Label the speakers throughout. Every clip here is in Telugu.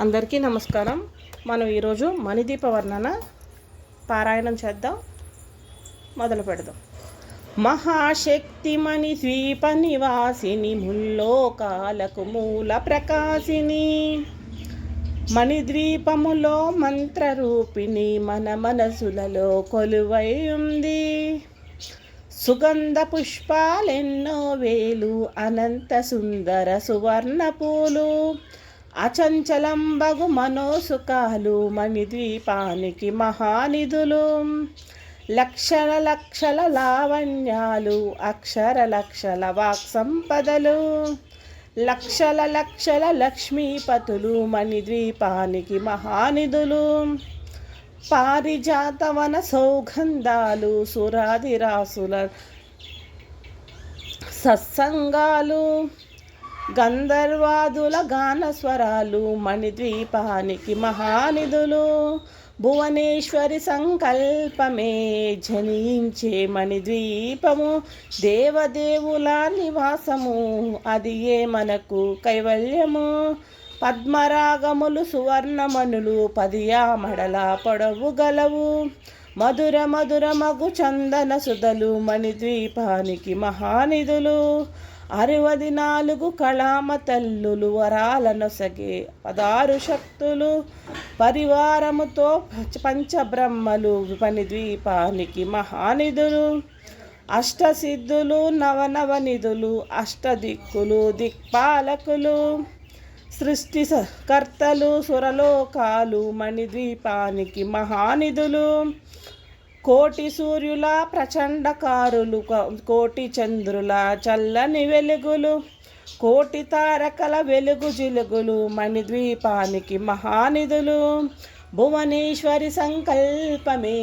Speaker 1: అందరికీ నమస్కారం. మనం ఈరోజు మణిదీప వర్ణన పారాయణం చేద్దాం. మొదలు పెడదాం. మహాశక్తి మణి ద్వీప నివాసిని ముల్లోకాలకు మూల ప్రకాశిని. మణిద్వీపములో మంత్రరూపిణి మన మనసులలో కొలువై ఉంది సుగంధ పుష్పాలెన్నో వేలు అనంత సుందర సువర్ణ పూలు అచంచలం బగు మనోసుకాలు మణిద్వీపానికి మహానిధులు. లక్షల లక్షల లావణ్యాలు అక్షర లక్షల వాక్ సంపదలు లక్షల లక్షల లక్ష్మీపతులు మణిద్వీపానికి మహానిధులు. పారిజాతవన సౌగంధాలు సురాదిరాసుల సత్సంగాలు. గంధర్వాదుల గాన స్వరాలు మణిద్వీపానికి మహానిధులు. భువనేశ్వరి సంకల్పమే జనించే మణిద్వీపము. దేవదేవుల నివాసము అది ఏ మనకు కైవల్యము? పద్మరాగములు సువర్ణమణులు పదియా మడల పొడవు గలవు. మధుర మధుర మగు చందన సుధలు మణిద్వీపానికి మహానిధులు. అరవది నాలుగు కళామ తల్లులు వరాల నొసగే పదారు శక్తులు. పరివారముతో పంచబ్రహ్మలు మణిద్వీపానికి మహానిధులు. అష్టసిద్ధులు నవనవనిధులు అష్టదిక్కులు దిక్పాలకులు. సృష్టి కర్తలు సురలోకాలు మణిద్వీపానికి మహానిధులు. కోటి సూర్యుల ప్రచండకారులు కోటి చంద్రుల చల్లని వెలుగులు కోటి తారకల వెలుగు జిలుగులు మణిద్వీపానికి మహానిధులు. భువనేశ్వరి సంకల్పమే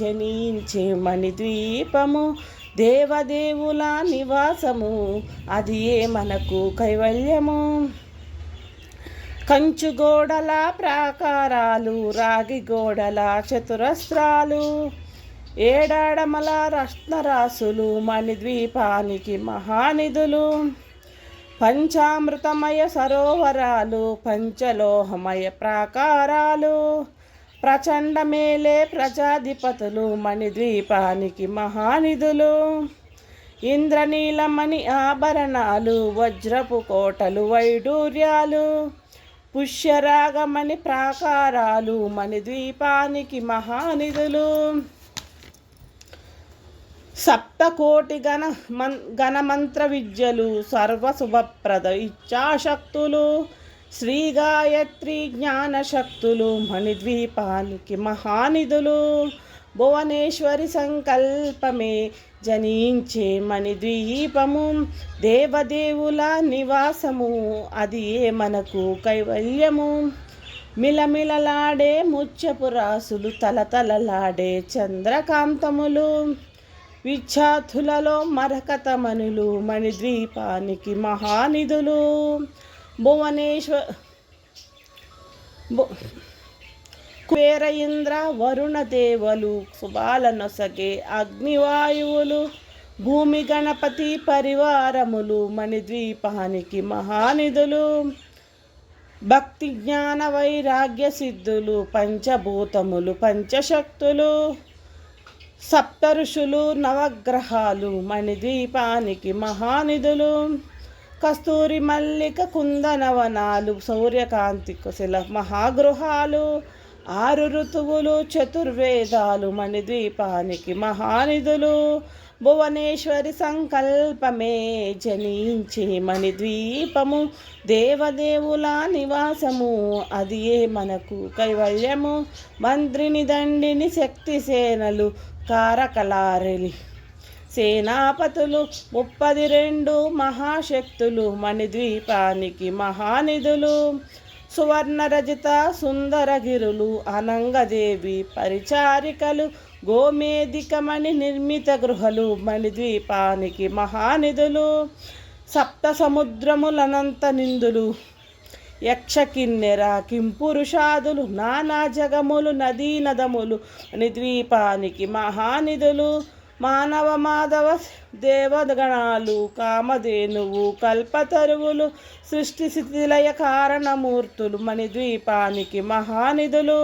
Speaker 1: జనించే మణిద్వీపము దేవదేవుల నివాసము అది ఏ మనకు కైవల్యము? కంచు గోడల ప్రాకారాలు రాగి గోడల చతురస్రాలు ఏడాడమల రత్నరాసులు మణిద్వీపానికి మహానిధులు. పంచామృతమయ సరోవరాలు పంచలోహమయ ప్రాకారాలు. ప్రచండ మేలే ప్రజాధిపతులు మణిద్వీపానికి మహానిధులు. ఇంద్రనీలమణి ఆభరణాలు వజ్రపు కోటలు వైడూర్యాలు. పుష్యరాగమణి ప్రాకారాలు మణిద్వీపానికి మహానిధులు. సప్తకోటి గణ మన్ గణమంత్ర విద్యలు సర్వశుభప్రద ఇచ్చాశక్తులు శ్రీ గాయత్రి జ్ఞానశక్తులు మణిద్వీపానికి మహానిధులు భువనేశ్వరి సంకల్పమే జనించే మణిద్వీపము దేవదేవుల నివాసము అది ఏ మనకు కైవల్యము? మిలమిలలాడే ముచ్చపు రాసులు తలతలలాడే చంద్రకాంతములు విఖ్యాతులలో మరకతమనులు మణిద్వీపానికి మహానిధులు. భువనేశ్వర కుబేర ఇంద్ర వరుణ దేవలు శుభాలనొసగే అగ్నివాయువులు భూమి గణపతి పరివారములు మణిద్వీపానికి మహానిధులు. భక్తి జ్ఞాన వైరాగ్య సిద్ధులు పంచభూతములు పంచశక్తులు. సప్తఋషులు నవగ్రహాలు మణిద్వీపానికి మహానిధులు. కస్తూరి మల్లిక కుందనవనాలు సూర్యకాంతి కుశల మహాగృహాలు ఆరు ఋతువులు చతుర్వేదాలు మణిద్వీపానికి మహానిధులు. భువనేశ్వరి సంకల్పమే జమించే మణి ద్వీపము దేవదేవుల నివాసము. అది ఏ మనకు కైవల్యము? మంత్రిని దండిని శక్తి సేనలు కారకలారెలి సేనాపతులు ముప్పది రెండు మహాశక్తులు మణిద్వీపానికి మహానిధులు. సువర్ణరజిత సుందరగిరులు అనంగదేవి పరిచారికలు గోమేదికమణి నిర్మిత గృహలు మణిద్వీపానికి మహానిధులు సప్త సముద్రములనంత నిందులు యక్ష కిన్నెర కింపురుషాదులు నానా జగములు నదీ నదములు నిద్వీపానికి మహానిధులు మానవ మాధవ దేవగణాలు కామధేనువు కల్పతరువులు సృష్టి స్థితిలయ కారణమూర్తులు మణిద్వీపానికి మహానిధులు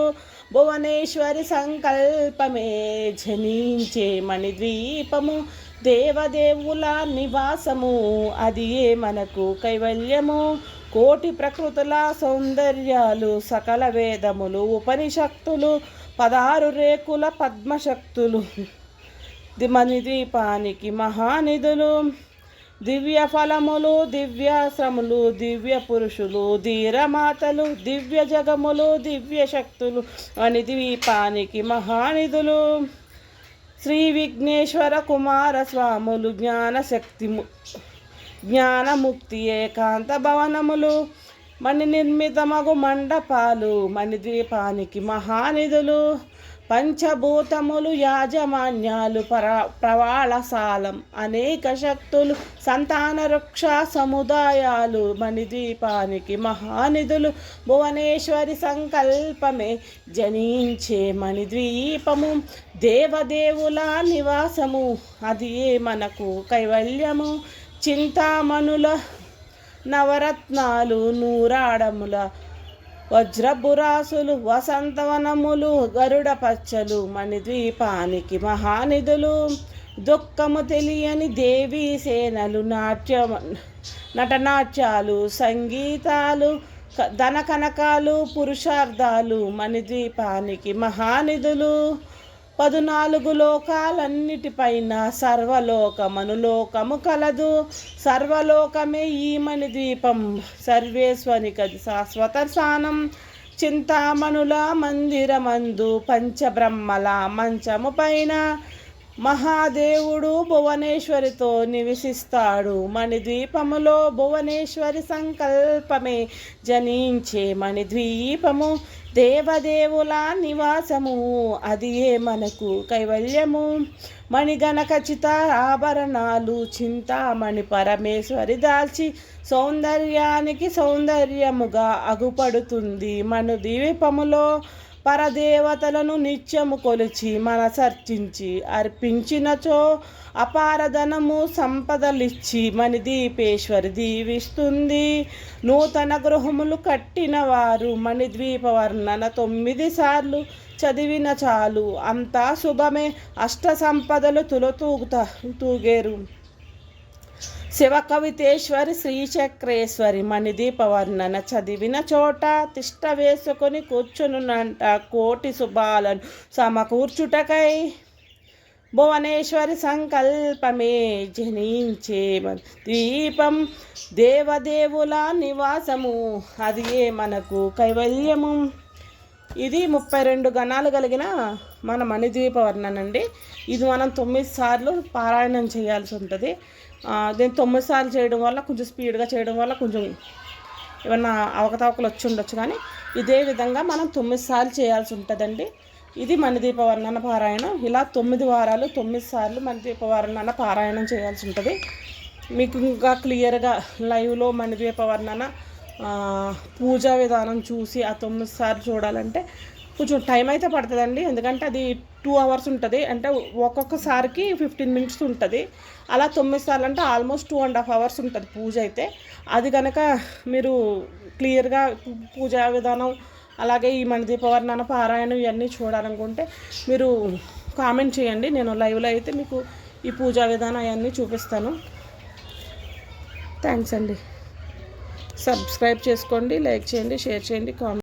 Speaker 1: భువనేశ్వరి సంకల్పమే జనించే మణిద్వీపము దేవదేవుల నివాసము అది ఏ మనకు కైవల్యము? కోటి ప్రకృతుల సౌందర్యాలు సకల వేదములు ఉపనిషక్తులు పదహారు రేకుల పద్మశక్తులు. మణిద్వీపానికి మహానిధులు. దివ్య ఫలములు దివ్యాశ్రములు దివ్య పురుషులు ధీరమాతలు దివ్య జగములు దివ్య శక్తులు అని ద్వీపానికి మహానిధులు. శ్రీ విఘ్నేశ్వర కుమార స్వాములు జ్ఞానశక్తి జ్ఞానముక్తి ఏకాంత భవనములు మణి నిర్మితమగు మండపాలు మణిద్వీపానికి మహానిధులు. పంచభూతములు యాజమాన్యాలు పర ప్రవాళసాలం అనేక శక్తులు సంతాన వృక్ష సముదాయాలు మణిద్వీపానికి మహానిధులు భువనేశ్వరి సంకల్పమే జనించే మణిద్వీపము దేవదేవుల నివాసము. అది మనకు కైవల్యము? చింతామణుల నవరత్నాలు నూరాడముల వజ్రబురాసులు వసంతవనములు గరుడ పచ్చలు మణిద్వీపానికి మహానిధులు. దుఃఖము తెలియని దేవీ సేనలు నాట్య నటనాట్యాలు సంగీతాలు ధన కనకాలు పురుషార్థాలు మణిద్వీపానికి మహానిధులు. పదునాలుగు లోకాలన్నిటిపైన సర్వలోకమనులోకము కలదు. సర్వలోకమే ఈమని ద్వీపం. సర్వేశ్వనికది శాశ్వత స్థానం. చింతామణుల మందిరమందు పంచబ్రహ్మల మంచము పైన మహాదేవుడు భువనేశ్వరితో నివసిస్తాడు. మణిద్వీపములో భువనేశ్వరి సంకల్పమే జనించే మణిద్వీపము దేవదేవుల నివాసము. అది ఏ మనకు కైవల్యము? మణిగణ ఖచ్చిత ఆభరణాలు చింతామణి పరమేశ్వరి దాల్చి సౌందర్యానికి సౌందర్యముగా అగుపడుతుంది. మను ద్వీపములో పరదేవతలను నిత్యము కొలిచి మనసర్చించి అర్పించినచో అపారధనము సంపదలిచ్చి మణిదీపేశ్వరి దీవిస్తుంది. నూతన గృహములు కట్టిన వారు మణిద్వీప వర్ణన తొమ్మిది సార్లు చదివిన చాలు. అంతా శుభమే. అష్ట సంపదలు తులతూగుత తూగేరు. శివకవితేశ్వరి శ్రీచక్రేశ్వరి మణిదీపవర్ణన చదివిన చోట తిష్ట వేసుకొని కూర్చునునంట కోటి శుభాలను సమకూర్చుటకై. భువనేశ్వరి సంకల్పమే జనించే దీపం దేవదేవుల నివాసము. అది ఏ మనకు కైవల్యము? ఇది ముప్పై రెండు గణాలు కలిగిన మన మణిద్వీప వర్ణనండి ఇది మనం తొమ్మిది సార్లు పారాయణం చేయాల్సి ఉంటుంది. దీన్ని తొమ్మిది సార్లు చేయడం వల్ల కొంచెం స్పీడ్గా చేయడం వల్ల కొంచెం ఏమన్నా అవకతవకలు వచ్చి ఉండొచ్చు కానీ ఇదే విధంగా మనం తొమ్మిది సార్లు చేయాల్సి ఉంటుందండి. ఇది మణిదీప వర్ణన పారాయణం. ఇలా తొమ్మిది వారాలు తొమ్మిది సార్లు మణిదీప వర్ణన పారాయణం చేయాల్సి ఉంటుంది. మీకు ఇంకా క్లియర్గా లైవ్లో మణిదీప వర్ణన పూజా విధానం చూసి ఆ తొమ్మిది సార్లు చూడాలంటే కొంచెం టైం అయితే పడుతుందండి. ఎందుకంటే అది టూ అవర్స్ ఉంటుంది. అంటే ఒక్కొక్కసారికి ఫిఫ్టీన్ మినిట్స్ ఉంటుంది. అలా తొమ్మిది సార్లు అంటే almost two and half hours ఉంటుంది పూజ అయితే. అది కనుక మీరు క్లియర్గా పూజా విధానం అలాగే ఈ మన దీపవర్ణన పారాయణం ఇవన్నీ చూడాలనుకుంటే మీరు కామెంట్ చేయండి. నేను లైవ్లో అయితే మీకు ఈ పూజా విధానం అవన్నీ చూపిస్తాను. థ్యాంక్స్ అండి. సబ్స్క్రైబ్ చేసుకోండి లైక్ చేయండి షేర్ చేయండి కామెంట్